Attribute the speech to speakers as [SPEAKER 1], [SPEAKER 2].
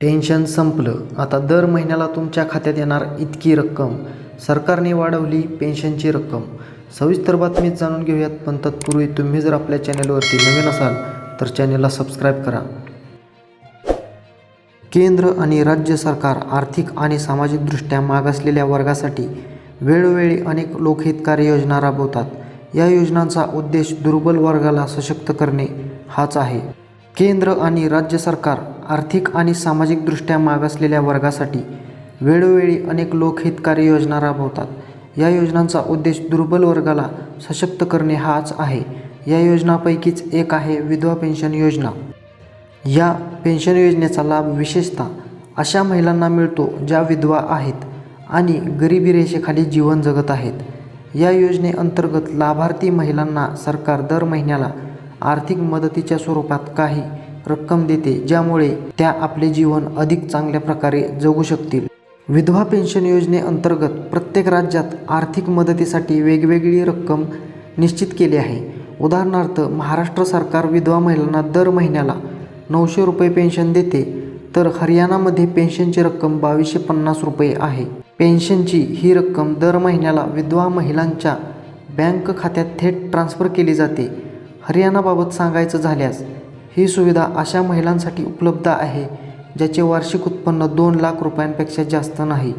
[SPEAKER 1] Tension संपलं. आता दर महिन्याला तुमच्या खात्यात येणार इतकी रक्कम. सरकारने वाढवली पेन्शनची रक्कम. सविस्तर बातमीत जाणून घेऊयात पण तत्पूर्वी तुम्ही जर आपल्या चॅनेलवरती नवीन असाल तर चॅनेलला सबस्क्राईब करा. केंद्र आणि राज्य सरकार आर्थिक आणि सामाजिकदृष्ट्या मागासलेल्या वर्गासाठी वेळोवेळी अनेक लोकहितकारी योजना राबवतात. या योजनांचा उद्देश दुर्बल वर्गाला सशक्त करणे हाच आहे. केंद्र आणि राज्य सरकार आर्थिक आणि सामाजिकदृष्ट्या मागासलेल्या वर्गासाठी वेळोवेळी अनेक लोकहितकारी योजना राबवतात. या योजनांचा उद्देश दुर्बल वर्गाला सशक्त करणे हाच आहे. या योजनापैकीच एक आहे विधवा पेन्शन योजना. या पेन्शन योजनेचा लाभ विशेषतः अशा महिलांना मिळतो ज्या विधवा आहेत आणि गरिबी रेषेखाली जीवन जगत आहेत. या योजनेअंतर्गत लाभार्थी महिलांना सरकार दर महिन्याला आर्थिक मदतीच्या स्वरूपात काही रक्कम देते ज्यामुळे त्या आपले जीवन अधिक चांगल्या प्रकारे जगू शकतील. विधवा पेन्शन योजनेअंतर्गत प्रत्येक राज्यात आर्थिक मदतीसाठी वेगवेगळी रक्कम निश्चित केली आहे. उदाहरणार्थ महाराष्ट्र सरकार विधवा महिलांना दर महिन्याला नऊशे रुपये पेन्शन देते तर हरियाणामध्ये पेन्शनची रक्कम बावीसशे पन्नास रुपये आहे. पेन्शनची ही रक्कम दर महिन्याला विधवा महिलांच्या बँक खात्यात थेट ट्रान्स्फर केली जाते. हरियाणाबाबत सांगायचं झाल्यास ही सुविधा अशा महिलांसाठी उपलब्ध आहे ज्याचे वार्षिक उत्पन्न दोन लाख रुपयांपेक्षा जास्त नाही.